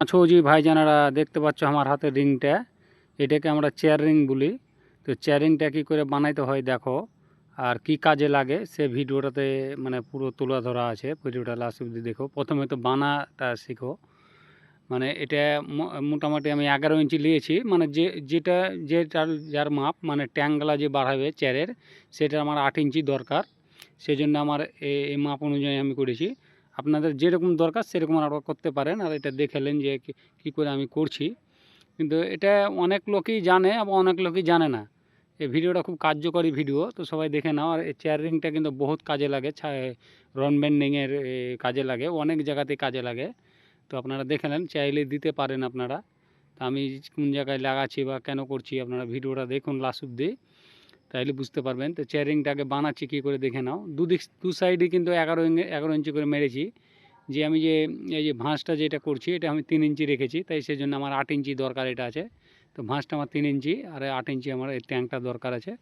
ছৌজি ভাইজানারা দেখতে পাচ্ছ আমার হাতে রিংটা। এটাকে আমরা চেয়ার রিং বলি। তো চেয়ার রিংটা কী করে বানাইতে হয় দেখো, আর কি কাজে লাগে সে ভিডিওটাতে মানে পুরো তুলে ধরা আছে। ভিডিওটা লাস্ট অব্দি দেখো। প্রথমে তো বানাটা শিখো। মানে এটা মোটামুটি আমি এগারো ইঞ্চি নিয়েছি। মানে যে, যেটা যেটার যার মাপ মানে ট্যাঙ্কগুলা যে বাড়াবে চেয়ারের সেটা আমার আট ইঞ্চি দরকার। সেই জন্য আমার এই মাপ অনুযায়ী আমি করেছি। আপনাদের যেরকম দরকার সেরকম আপনারা করতে পারেন আর এটা দেখেলেন যে কি- করে আমি করছি। কিন্তু এটা অনেক লোকই জানে আবার অনেক লোকই জানে না। এই ভিডিওটা খুব কার্যকরী ভিডিও, তো সবাই দেখে নাও। আর এই চেয়ার রিংটা কিন্তু বহুত কাজে লাগে রন বেন্ডিংয়ের কাজে লাগে, অনেক জায়গাতে কাজে লাগে। তো আপনারা দেখে নেন, চাইলে দিতে পারেন আপনারা। তো আমি কোন জায়গায় লাগাচ্ছি বা কেন করছি আপনারা ভিডিওটা দেখুন লাস্ট অব্দি। তাইলে বুঝতে পারবেন। তো চেয়ারিংটাকে বানাচ্ছি, কী করে দেখে নাও। দুদিক, দু সাইডে কিন্তু এগারো এগারো ইঞ্চি করে মেরেছি। যে আমি যে, এই যে ভাঁজটা যেটা করছি, এটা আমি তিন ইঞ্চি রেখেছি। তাই সেই জন্য আমার আট ইঞ্চি দরকার এটা আছে। তো ভাঁজটা আমার তিন ইঞ্চি, আর আট ইঞ্চি আমার এই ট্যাঙ্কটা দরকার আছে।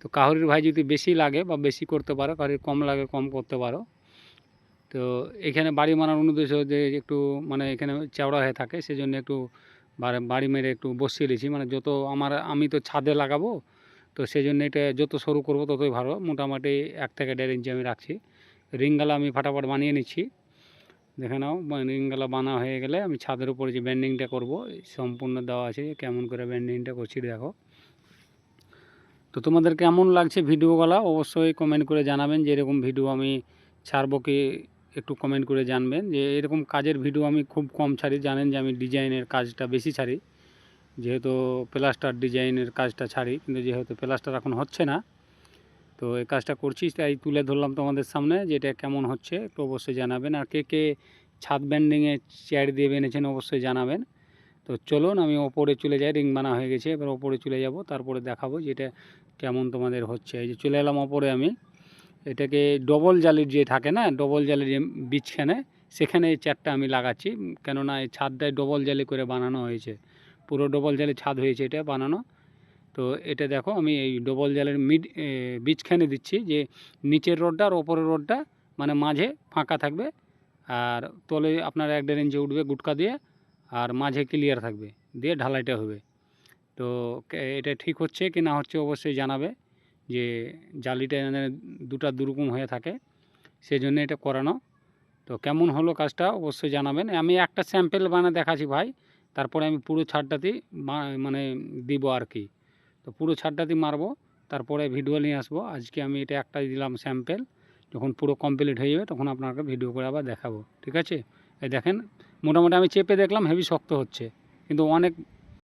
তো কাহুরির ভাই যদি বেশি লাগে বা বেশি করতে পারো, কাহুরির কম লাগে, কম করতে পারো। তো এখানে বাড়ি মারার অনুদ্দেশ্য যে একটু মানে এখানে চওড়া হয়ে থাকে সেই জন্য একটু বাড়ি মেরে একটু বসিয়ে দিয়েছি। মানে যত আমার, আমি তো ছাদে লাগাবো তো সেই জন্য এটা যত সরু করব ততই ভালো। মোটামুটি এক থেকে দেড় ইঞ্চি আমি রাখছি। রিংগালা আমি ফাটাফাট বানিয়ে নিচ্ছি। দেখে নাও রিংগালা বানা হয়ে গেলে আমি ছাদের উপরে যে ব্যান্ডিংটা করব সম্পূর্ণ দেওয়া আছে, কেমন করে ব্যান্ডিংটা করছি দেখো। তো তোমাদের কেমন লাগছে ভিডিওগুলো অবশ্যই কমেন্ট করে জানাবেন যে এরকম ভিডিও আমি ছাড়বো কি? একটু কমেন্ট করে জানবেন যে এরকম কাজের ভিডিও আমি খুব কম ছাড়ি। জানেন যে আমি ডিজাইনের কাজটা বেশি ছাড়ি। যেহেতু প্লাস্টার ডিজাইনের কাজটা ছাড়ি, কিন্তু যেহেতু প্লাস্টার এখন হচ্ছে না, তো এই কাজটা করছি, তাই তুলে ধরলাম তোমাদের সামনে যে এটা কেমন হচ্ছে, একটু অবশ্যই জানাবেন। আর কে কে ছাদ ব্যান্ডিংয়ে চেয়ার দিয়ে বেনেছেন অবশ্যই জানাবেন। তো চলুন, আমি ওপরে চলে যাই রিং বানা হয়ে গেছে, এবার ওপরে চলে যাব, তারপরে দেখাবো যে এটা কেমন তোমাদের হচ্ছে। এই যে চলে এলাম ওপরে আমি, এটাকে ডবল জালির যে থাকে না ডবল জালির যে বীজখানে, সেখানে এই চারটা আমি লাগাচ্ছি, কেননা এই ছাদটায় ডবল জালি করে বানানো হয়েছে। পুরো ডবল জালি ছাদ হয়েছে এটা বানানো। তো এটা দেখো, আমি এই ডবল জালের মিড বীজখানে দিচ্ছি যে নিচের রোডটা আর ওপরের রোডটা মানে মাঝে ফাঁকা থাকবে আর তলে আপনার এক দেড় ইঞ্চি উঠবে গুটকা দিয়ে আর মাঝে ক্লিয়ার থাকবে, দিয়ে ঢালাইটা হবে। তো এটা ঠিক হচ্ছে কি না হচ্ছে অবশ্যই জানাবে যে জালিটা দুটা দুরকম হয়ে থাকে সেই জন্য এটা করানো। তো কেমন হলো কাজটা অবশ্যই জানাবেন। আমি একটা স্যাম্পেল বানা দেখাচ্ছি ভাই। তারপরে আমি পুরো ছাদটাতেই বা- মানে দিব আর কি। তো পুরো ছাদটাতেই মারবো, তারপরে ভিডিও নিয়ে আসব। আজকে আমি এটা একটাই দিলাম স্যাম্পেল যখন পুরো কমপ্লিট হয়ে যাবে তখন আপনাকে ভিডিও করে আবার দেখাবো, ঠিক আছে? এই দেখেন, মোটামুটি আমি চেপে দেখলাম হেভি শক্ত হচ্ছে। কিন্তু অনেক